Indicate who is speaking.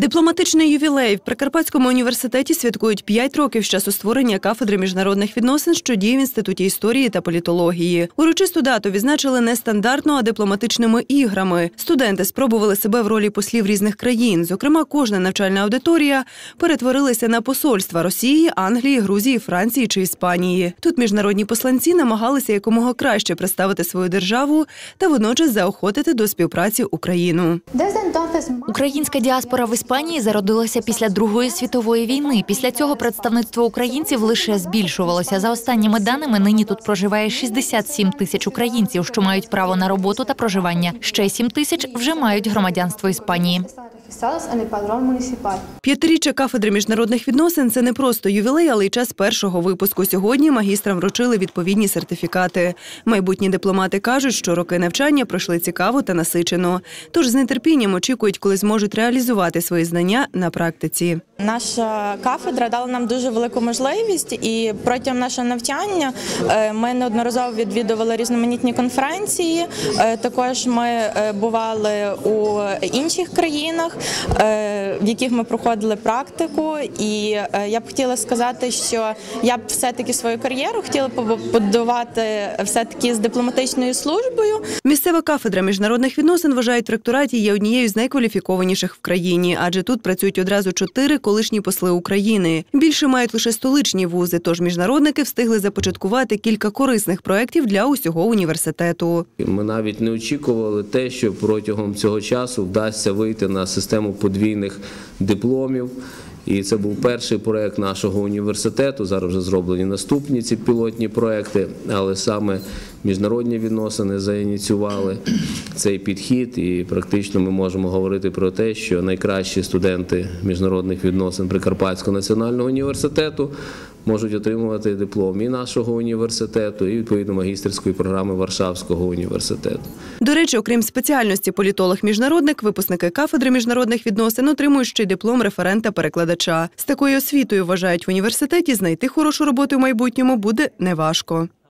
Speaker 1: Дипломатичний ювілей в Прикарпатському університеті святкують 5 років з часу створення кафедри міжнародних відносин, що діє в інституті історії та політології. Урочисту дату відзначили не стандартно, а дипломатичними іграми. Студенти спробували себе в ролі послів різних країн. Зокрема, кожна навчальна аудиторія перетворилася на посольства Росії, Англії, Грузії, Франції чи Іспанії. Тут міжнародні посланці намагалися якомога краще представити свою державу та водночас заохотити до співпраці Україну.
Speaker 2: Українська діаспора в Іспанії зародилася після Другої світової війни. Після цього представництво українців лише збільшувалося. За останніми даними, нині тут проживає 67 тисяч українців, що мають право на роботу та проживання. Ще 7 тисяч вже мають громадянство Іспанії.
Speaker 1: П'ятиріччя кафедри міжнародних відносин це не просто ювілей, але й час першого випуску. Сьогодні магістрам вручили відповідні сертифікати. Майбутні дипломати кажуть, що роки навчання пройшли цікаво та насичено. Тож з нетерпінням очікують, коли зможуть реалізувати свої знання на практиці.
Speaker 3: Наша кафедра дала нам дуже велику можливість, і протягом нашого навчання е, ми неодноразово відвідували різноманітні конференції. Е, Також ми е, бували у інших країнах, в яких ми проходили практику. І е, я б хотіла сказати, що я б все-таки свою кар'єру хотіла побудувати все-таки з дипломатичною службою.
Speaker 1: Місцева кафедра міжнародних відносин вважають в ректораті є однією з найкваліфікованіших в країні, адже тут працюють одразу чотири колишні посли України. Більше мають лише столичні вузи, тож міжнародники встигли започаткувати кілька корисних проєктів для усього університету.
Speaker 4: Ми навіть не очікували те, що протягом цього часу вдасться вийти на систему подвійних дипломів. І це був перший проект нашого університету. Зараз вже зроблені наступні ці пілотні проекти, але саме міжнародні відносини заініціювали цей підхід. І практично ми можемо говорити про те, що найкращі студенти міжнародних відносин Прикарпатського національного університету можуть отримувати диплом і нашого університету, і відповідно магістерської програми Варшавського університету.
Speaker 1: До речі, окрім спеціальності політолог-міжнародник, випускники кафедри міжнародних відносин отримують ще й диплом референта-перекладача. З такою освітою вважають в університеті знайти хорошу роботу в майбутньому буде неважко.